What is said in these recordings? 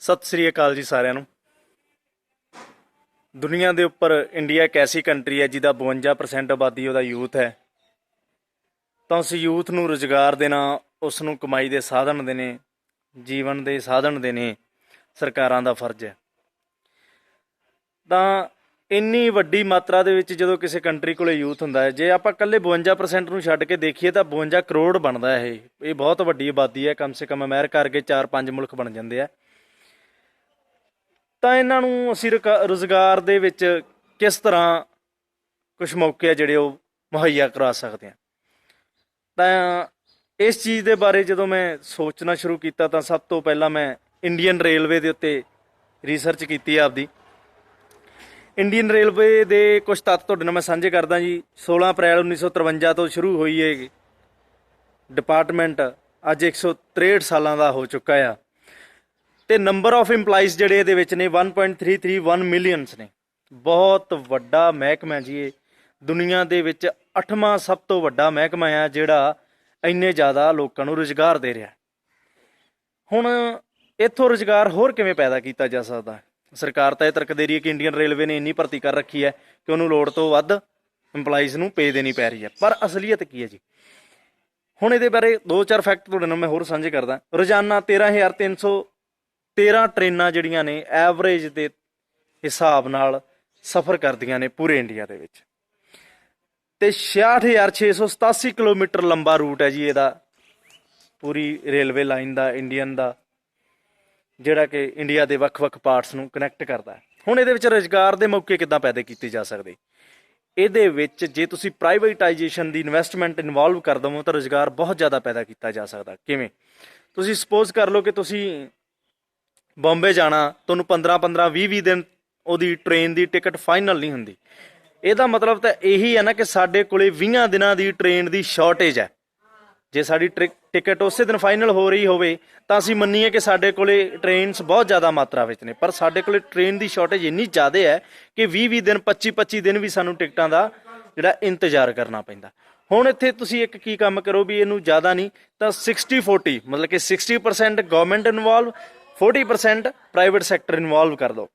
ਸਤਿ ਸ੍ਰੀ ਅਕਾਲ ਜੀ ਸਾਰਿਆਂ ਨੂੰ। ਦੁਨੀਆ ਦੇ ਉੱਪਰ ਇੰਡੀਆ ਇੱਕ ਐਸੀ ਕੰਟਰੀ ਹੈ ਜਿਹਦਾ 52% ਆਬਾਦੀ ਉਹਦਾ ਯੂਥ ਹੈ। ਤਾਂ ਉਸ ਯੂਥ ਨੂੰ ਰੁਜ਼ਗਾਰ ਦੇਣਾ, ਉਸ ਨੂੰ ਕਮਾਈ ਦੇ ਸਾਧਨ ਦੇਣੇ, ਜੀਵਨ ਦੇ ਸਾਧਨ ਦੇਣੇ ਸਰਕਾਰਾਂ ਦਾ ਫਰਜ਼ ਹੈ। ਤਾਂ ਇੰਨੀ ਵੱਡੀ ਮਾਤਰਾ ਦੇ ਵਿੱਚ ਜਦੋਂ ਕਿਸੇ ਕੰਟਰੀ ਕੋਲੇ ਯੂਥ ਹੁੰਦਾ ਹੈ, ਜੇ ਆਪਾਂ ਇਕੱਲੇ 52% ਨੂੰ ਛੱਡ ਕੇ ਦੇਖੀਏ ਤਾਂ 52 ਕਰੋੜ ਬਣਦਾ ਇਹ। ਇਹ ਬਹੁਤ ਵੱਡੀ ਆਬਾਦੀ ਹੈ, ਕਮ ਸੇ ਕਮ ਅਮਰੀਕਾ ਵਰਗੇ 4-5 ਮੁਲਕ ਬਣ ਜਾਂਦੇ ਆ। ਤਾਂ ਇਹਨਾਂ ਨੂੰ ਅਸੀਂ ਰੁਕਾ- ਰੁਜ਼ਗਾਰ ਦੇ ਵਿੱਚ ਕਿਸ ਤਰ੍ਹਾਂ ਕੁਝ ਮੌਕੇ ਆ ਜਿਹੜੇ ਉਹ ਮੁਹੱਈਆ ਕਰਾ ਸਕਦੇ ਆ। ਤਾਂ ਇਸ ਚੀਜ਼ ਦੇ ਬਾਰੇ ਜਦੋਂ ਮੈਂ ਸੋਚਣਾ ਸ਼ੁਰੂ ਕੀਤਾ ਤਾਂ ਸਭ ਤੋਂ ਪਹਿਲਾਂ ਮੈਂ ਇੰਡੀਅਨ ਰੇਲਵੇ ਦੇ ਉੱਤੇ ਰਿਸਰਚ ਕੀਤੀ ਆਪਦੀ। ਇੰਡੀਅਨ ਰੇਲਵੇ ਦੇ ਕੁਝ ਤੱਤ ਤੁਹਾਡੇ ਨਾਲ ਮੈਂ ਸਾਂਝੇ ਕਰਦਾ ਜੀ। 16 ਅਪ੍ਰੈਲ 1953 ਤੋਂ ਸ਼ੁਰੂ ਹੋਈ ਇਹ ਡਿਪਾਰਟਮੈਂਟ ਅੱਜ 163 ਸਾਲਾਂ ਦਾ ਹੋ ਚੁੱਕਾ ਆ। ਤੇ ਨੰਬਰ ਆਫ EMPLOYEES ਜਿਹੜੇ ਇਹਦੇ ਵਿੱਚ ਨੇ 1.331 ਮਿਲੀਅਨਸ ਨੇ। ਬਹੁਤ ਵੱਡਾ ਮਹਿਕਮਾ ਜੀ ਇਹ। ਦੁਨੀਆ ਦੇ ਵਿੱਚ 8ਵਾਂ ਸਭ ਤੋਂ ਵੱਡਾ ਮਹਿਕਮਾ ਆ ਜਿਹੜਾ ਇੰਨੇ ਜ਼ਿਆਦਾ ਲੋਕਾਂ ਨੂੰ ਰੁਜ਼ਗਾਰ ਦੇ ਰਿਹਾ। ਹੁਣ ਇੱਥੋਂ ਰੁਜ਼ਗਾਰ ਹੋਰ ਕਿਵੇਂ ਪੈਦਾ ਕੀਤਾ ਜਾ ਸਕਦਾ? ਸਰਕਾਰ ਤਾਂ ਇਹ ਤਰਕ ਦੇ ਰਹੀ ਹੈ ਕਿ ਇੰਡੀਅਨ ਰੇਲਵੇ ਨੇ ਇੰਨੀ ਭਰਤੀ ਕਰ ਰੱਖੀ ਹੈ ਕਿ ਉਹਨੂੰ ਲੋੜ ਤੋਂ ਵੱਧ EMPLOYEES ਨੂੰ ਪੇ ਦੇਣੀ ਪੈ ਰਹੀ ਹੈ। ਪਰ ਅਸਲੀਅਤ ਕੀ ਹੈ ਜੀ? ਹੁਣ ਇਹਦੇ ਬਾਰੇ ਦੋ ਚਾਰ ਫੈਕਟ ਤੁਹਾਡੇ ਨਾਲ ਮੈਂ ਹੋਰ ਸਾਂਝੇ ਕਰਦਾ। ਰੋਜ਼ਾਨਾ 13313 ਟ੍ਰੇਨਾਂ ਜਿਹੜੀਆਂ ਨੇ ਐਵਰੇਜ ਦੇ ਹਿਸਾਬ ਨਾਲ ਸਫ਼ਰ ਕਰਦੀਆਂ ਨੇ ਪੂਰੇ ਇੰਡੀਆ ਦੇ ਵਿੱਚ। ਤੇ 66687 ਕਿਲੋਮੀਟਰ ਲੰਬਾ ਰੂਟ ਹੈ ਜੀ ਇਹਦਾ। ਪੂਰੀ ਰੇਲਵੇ ਲਾਈਨ ਦਾ, ਇੰਡੀਅਨ ਦਾ, ਜਿਹੜਾ ਕਿ ਇੰਡੀਆ ਦੇ ਵੱਖ-ਵੱਖ ਪਾਰਟਸ ਨੂੰ ਕਨੈਕਟ ਕਰਦਾ ਹੈ। ਹੁਣ ਇਹਦੇ ਵਿੱਚ ਰੁਜ਼ਗਾਰ ਦੇ ਮੌਕੇ ਕਿੱਦਾਂ ਪੈਦਾ ਕੀਤੇ ਜਾ ਸਕਦੇ? ਇਹਦੇ ਵਿੱਚ ਜੇ ਤੁਸੀਂ ਪ੍ਰਾਈਵੇਟਾਈਜੇਸ਼ਨ ਦੀ ਇਨਵੈਸਟਮੈਂਟ ਇਨਵੋਲਵ ਕਰ ਦਵੋ ਤਾਂ ਰੁਜ਼ਗਾਰ ਬਹੁਤ ਜ਼ਿਆਦਾ ਪੈਦਾ ਕੀਤਾ ਜਾ ਸਕਦਾ। ਕਿਵੇਂ? ਤੁਸੀਂ ਸਪੋਜ਼ ਕਰ ਲਓ ਕਿ ਤੁਸੀਂ ਬੰਬੇ ਜਾਣਾ, ਤੁਹਾਨੂੰ 15 15 20 20 ਦਿਨ ਉਹਦੀ ਟ੍ਰੇਨ ਦੀ ਟਿਕਟ ਫਾਈਨਲ ਨਹੀਂ ਹੁੰਦੀ। ਇਹਦਾ ਮਤਲਬ ਤਾਂ ਇਹੀ ਹੈ ਨਾ ਕਿ ਸਾਡੇ ਕੋਲੇ 20 ਦਿਨਾਂ ਦੀ ਟ੍ਰੇਨ ਦੀ ਸ਼ਾਰਟੇਜ ਹੈ। ਜੇ ਸਾਡੀ ਟ੍ਰਿਕ- ਟਿਕਟ ਉਸੇ ਦਿਨ ਫਾਈਨਲ ਹੋ ਰਹੀ ਹੋਵੇ, ਤਾਂ ਅਸੀਂ ਮੰਨੀਏ ਕਿ ਸਾਡੇ ਕੋਲੇ ਟ੍ਰੇਨਸ ਬਹੁਤ ਜ਼ਿਆਦਾ ਮਾਤਰਾ ਵਿੱਚ ਨੇ। ਪਰ ਸਾਡੇ ਕੋਲੇ ਟ੍ਰੇਨ ਦੀ ਸ਼ਾਰਟੇਜ ਇੰਨੀ ਜ਼ਿਆਦਾ ਹੈ ਕਿ 20-20 ਦਿਨ 25-25 ਦਿਨ ਵੀ ਸਾਨੂੰ ਟਿਕਟਾਂ ਦਾ ਜਿਹੜਾ ਇੰਤਜ਼ਾਰ ਕਰਨਾ ਪੈਂਦਾ। ਹੁਣ ਇੱਥੇ ਤੁਸੀਂ ਇੱਕ ਕੀ ਕੰਮ ਕਰੋ ਵੀ ਇਹਨੂੰ ਜ਼ਿਆਦਾ ਨਹੀਂ, ਤਾਂ 60-40 ਮਤਲਬ ਕਿ 60% government involve 40% private sector involve ਕਰ ਦਿਓ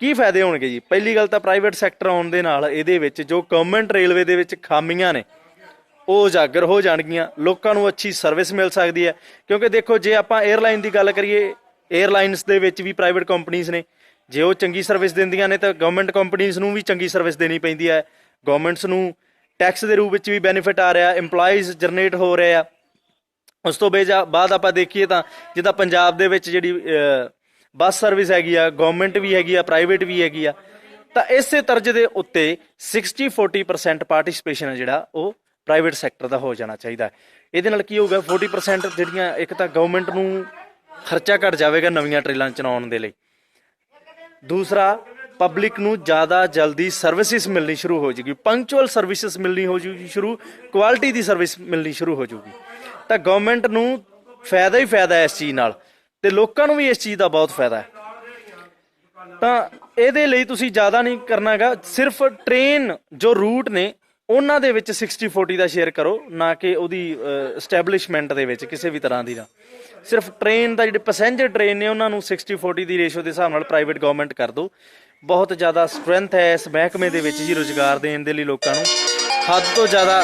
ਕੀ ਫਾਇਦੇ ਹੋਣਗੇ ਜੀ? ਪਹਿਲੀ ਗੱਲ ਤਾਂ ਪ੍ਰਾਈਵੇਟ ਸੈਕਟਰ ਆਉਣ ਦੇ ਨਾਲ ਇਹਦੇ ਵਿੱਚ ਜੋ ਗਵਰਨਮੈਂਟ ਰੇਲਵੇ ਦੇ ਵਿੱਚ ਖਾਮੀਆਂ ਨੇ, ਉਹ ਉਜਾਗਰ ਹੋ ਜਾਣਗੀਆਂ। ਲੋਕਾਂ ਨੂੰ ਅੱਛੀ ਸਰਵਿਸ ਮਿਲ ਸਕਦੀ ਹੈ। ਕਿਉਂਕਿ ਦੇਖੋ, ਜੇ ਆਪਾਂ 에ਅਰਲਾਈਨ ਦੀ ਗੱਲ ਕਰੀਏ 에ਅਰਲਾਈਨਸ ਦੇ ਵਿੱਚ ਵੀ ਪ੍ਰਾਈਵੇਟ ਕੰਪਨੀਆਂ ਨੇ। ਜੇ ਉਹ ਚੰਗੀ ਸਰਵਿਸ ਦਿੰਦੀਆਂ ਨੇ ਤਾਂ ਗਵਰਨਮੈਂਟ ਕੰਪਨੀਆਂ ਨੂੰ ਵੀ ਚੰਗੀ ਸਰਵਿਸ ਦੇਣੀ ਪੈਂਦੀ ਹੈ। ਗਵਰਨਮੈਂਟਸ ਨੂੰ ਟੈਕਸ ਦੇ ਰੂਪ ਵਿੱਚ ਵੀ ਬੈਨੀਫਿਟ ਆ ਰਿਹਾ। EMPLOYEES ਜਨਰੇਟ ਹੋ ਰਹੇ ਆ। ਉਸ ਤੋਂ ਬੇਜਾ ਬਾਅਦ ਆਪਾਂ ਦੇਖੀਏ ਤਾਂ ਜਿੱਦਾਂ ਪੰਜਾਬ ਦੇ ਵਿੱਚ ਜਿਹੜੀ ਬੱਸ ਸਰਵਿਸ ਹੈਗੀ ਆ ਗਵਰਨਮੈਂਟ ਵੀ ਹੈਗੀ ਆ ਪ੍ਰਾਈਵੇਟ ਵੀ ਹੈਗੀ ਆ, ਤਾਂ ਇਸੇ ਤਰਜ ਦੇ ਉੱਤੇ 60 40% ਪਾਰਟਿਸਿਪੇਸ਼ਨ ਹੈ ਜਿਹੜਾ, ਉਹ ਪ੍ਰਾਈਵੇਟ ਸੈਕਟਰ ਦਾ ਹੋ ਜਾਣਾ ਚਾਹੀਦਾ। ਹੈ ਇਹਦੇ ਨਾਲ ਕੀ ਹੋਊਗਾ 40% ਜਿਹੜੀਆਂ ਇੱਕ ਤਾਂ ਗਵਰਨਮੈਂਟ ਨੂੰ ਖਰਚਾ ਘਟ ਜਾਵੇਗਾ ਨਵੀਆਂ ਟ੍ਰੇਲਾਂ ਚਲਾਉਣ ਦੇ ਲਈ। ਦੂਸਰਾ ਪਬਲਿਕ ਨੂੰ ਜ਼ਿਆਦਾ ਜਲਦੀ ਸਰਵਿਸਿਜ਼ ਮਿਲਣੀ ਸ਼ੁਰੂ ਹੋ ਜੂਗੀ। ਪੰਕਚੁਅਲ ਸਰਵਿਸਿਜ਼ ਮਿਲਣੀ ਹੋ ਜੂਗੀ ਸ਼ੁਰੂ ਕੁਆਲਿਟੀ ਦੀ ਸਰਵਿਸ ਮਿਲਣੀ ਸ਼ੁਰੂ ਹੋ ਜੂਗੀ। ਤਾਂ ਗਵਰਨਮੈਂਟ ਨੂੰ ਫਾਇਦਾ ਹੀ ਫਾਇਦਾ ਹੈ ਇਸ ਚੀਜ਼ ਨਾਲ ਤੇ ਲੋਕਾਂ ਨੂੰ ਵੀ ਇਸ ਚੀਜ਼ ਦਾ ਬਹੁਤ ਫਾਇਦਾ ਹੈ। ਤਾਂ ਇਹਦੇ ਲਈ ਤੁਸੀਂ ਜ਼ਿਆਦਾ ਨਹੀਂ ਕਰਨਾਗਾ ਸਿਰਫ ਟ੍ਰੇਨ ਜੋ ਰੂਟ ਨੇ, ਉਹਨਾਂ ਦੇ ਵਿੱਚ 60 40 ਦਾ ਸ਼ੇਅਰ ਕਰੋ, ਨਾ ਕਿ ਉਹਦੀ ਐਸਟੈਬਲਿਸ਼ਮੈਂਟ ਦੇ ਵਿੱਚ ਕਿਸੇ ਵੀ ਤਰ੍ਹਾਂ ਦੀ ਨਾ ਸਿਰਫ ਟ੍ਰੇਨ ਦਾ ਜਿਹੜੇ ਪੈਸੇਂਜਰ ਟ੍ਰੇਨ ਨੇ, ਉਹਨਾਂ ਨੂੰ 60 40 ਦੀ ਰੇਸ਼ੋ ਦੇ ਹਿਸਾਬ ਨਾਲ ਪ੍ਰਾਈਵੇਟ ਗਵਰਨਮੈਂਟ ਕਰ ਦਿਓ ਬਹੁਤ ਜ਼ਿਆਦਾ ਸਟਰੈਂਥ ਹੈ ਇਸ ਮਹਿਕਮੇ ਦੇ ਵਿੱਚ ਜੀ ਰੋਜ਼ਗਾਰ ਦੇਣ ਦੇ ਲਈ ਲੋਕਾਂ ਨੂੰ। ਹੱਦ ਤੋਂ ਜ਼ਿਆਦਾ